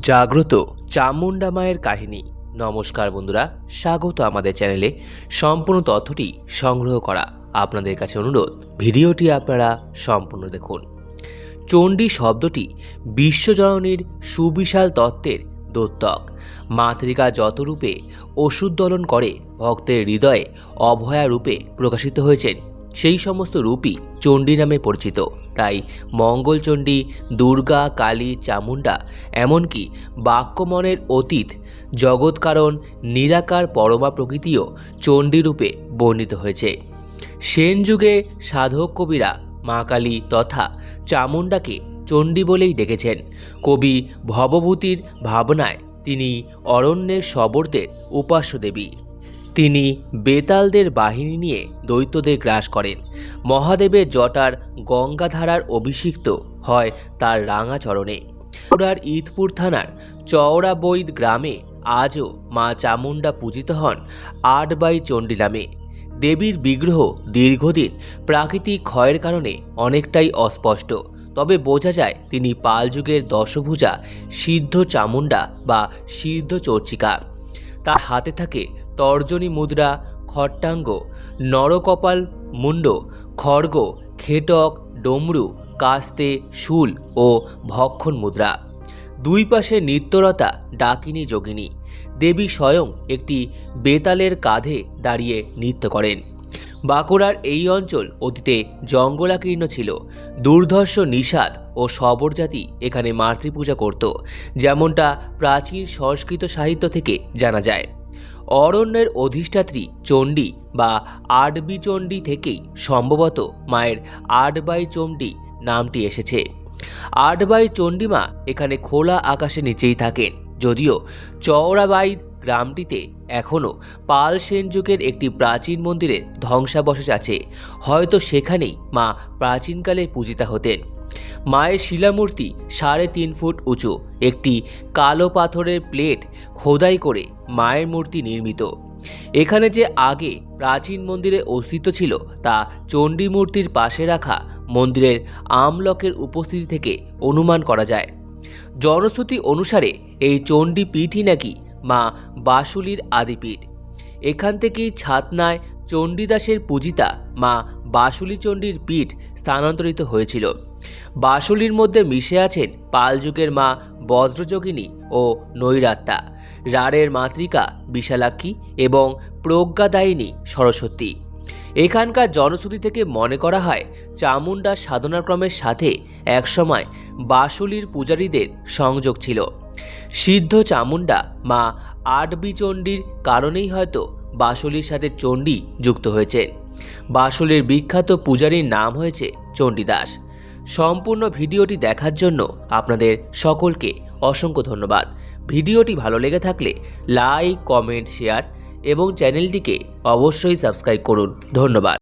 জাগ্রত চামুন্ডা মায়ের কাহিনী। নমস্কার বন্ধুরা, স্বাগত আমাদের চ্যানেলে। সম্পূর্ণ তথ্যটি সংগ্রহ করা আপনাদের কাছে অনুরোধ। ভিডিওটি আপনারা সম্পূর্ণ দেখুন। চণ্ডী শব্দটি বিশ্বজননীর সুবিশাল তত্ত্বের দোত্তক। মাতৃকা যত রূপে ওষুধ দলন করে, ভক্তের হৃদয়ে অভয়া রূপে প্রকাশিত হয়েছেন। সেই সমস্ত রূপই চণ্ডী নামে পরিচিত। তাই মঙ্গলচণ্ডী, দুর্গা, কালী, চামুণ্ডা, এমনকি বাক্যমনের অতীত, জগৎকারণ, নিরাকার পরমা প্রকৃতিও চণ্ডী রূপে বর্ণিত হয়েছে। সেন যুগে সাধক কবিরা মা কালী তথা চামুণ্ডাকে চণ্ডী বলেই ডেকেছেন। কবি ভবভূতির ভাবনায় তিনি অরণ্যের শবরদের উপাস্য দেবী। তিনি বেতালদের বাহিনী নিয়ে দৈত্যদের গ্রাস করেন। মহাদেবের জটার গঙ্গাধারার অভিষিক্ত হয় তার রাঙা চরণে পুরার ইদপুর থানার চওড়াবৈদ গ্রামে আজও মা চামুণ্ডা পূজিত হন আটবাই চণ্ডী নামে। দেবীর বিগ্রহ দীর্ঘদিন প্রাকৃতিক ক্ষয়ের কারণে অনেকটাই অস্পষ্ট। তবে বোঝা যায় তিনি পাল যুগের দশভুজা সিদ্ধ চামুণ্ডা বা সিদ্ধ চর্চিকা। তার হাতে থাকে তর্জনী মুদ্রা, খট্টাঙ্গ, নরকপাল মুন্ড, খড়গ, খেটক, ডমরু, কাস্তে, শুল ও ভক্ষণ মুদ্রা। দুই পাশে নিত্যরতা ডাকিনী যোগিনী। দেবী স্বয়ং একটি বেতালের কাঁধে দাঁড়িয়ে নৃত্য করেন। বাঁকুড়ার এই অঞ্চল অতীতে জঙ্গলাকীর্ণ ছিল। দুর্ধর্ষ, নিষাদ ও শবরজাতি এখানে মাতৃপূজা করত, যেমনটা প্রাচীন সংস্কৃত সাহিত্য থেকে জানা যায়। অরণ্যের অধিষ্ঠাত্রী চণ্ডী বা আটবি চণ্ডী থেকেই সম্ভবত মায়ের আটবাই চণ্ডী নামটি এসেছে। আটবাই চণ্ডীমা এখানে খোলা আকাশের নিচেই থাকেন, যদিও চওড়াবাইদ গ্রামটিতে এখনও পাল সেন যুগের একটি প্রাচীন মন্দিরের ধ্বংসাবশেষ আছে। হয়তো সেখানেই মা প্রাচীনকালে পূজিতা হতেন। মায়ের শিলামূর্তি সাড়ে তিন ফুট উঁচু, একটি কালো পাথরের প্লেট খোদাই করে মায়ের মূর্তি নির্মিত। এখানে যে আগে প্রাচীন মন্দিরে অস্তিত্ব ছিল, তা চণ্ডী মূর্তির পাশে রাখা মন্দিরের আমলকের উপস্থিতি থেকে অনুমান করা যায়। জনশ্রুতি অনুসারে এই চণ্ডী পীঠই নাকি মা বাসুলির আদিপীঠ। এখান থেকেই ছাতনায় চণ্ডীদাসের পূজিতা মা বাসুলি চণ্ডীর পীঠ স্থানান্তরিত হয়েছিল। বাসুলির মধ্যে মিশে আছেন পালযুগের মা বজ্রযোগিনী ও নৈরাত্মা রাড়ের মাতৃকা বিশালাক্ষী এবং প্রজ্ঞাদায়িনী সরস্বতী। এখানকার জনশ্রুতি থেকে মনে করা হয়, চামুণ্ডা সাধনাক্রমের সাথে একসময় বাসুলির পূজারীদের সংযোগ ছিল। সিদ্ধ চামুণ্ডা মা আটবিচণ্ডীর কারণেই হয়তো বাসুলির সাথে চণ্ডী যুক্ত হয়েছে। বাসুলির বিখ্যাত পূজারীর নাম হয়েছে চণ্ডীদাস সম্পূর্ণ ভিডিওটি দেখার জন্য আপনাদের সকলকে অসংখ্য ধন্যবাদ। ভিডিওটি ভালো লেগে থাকলে লাইক, কমেন্ট, শেয়ার এবং চ্যানেলটিকে অবশ্যই সাবস্ক্রাইব করুন। ধন্যবাদ।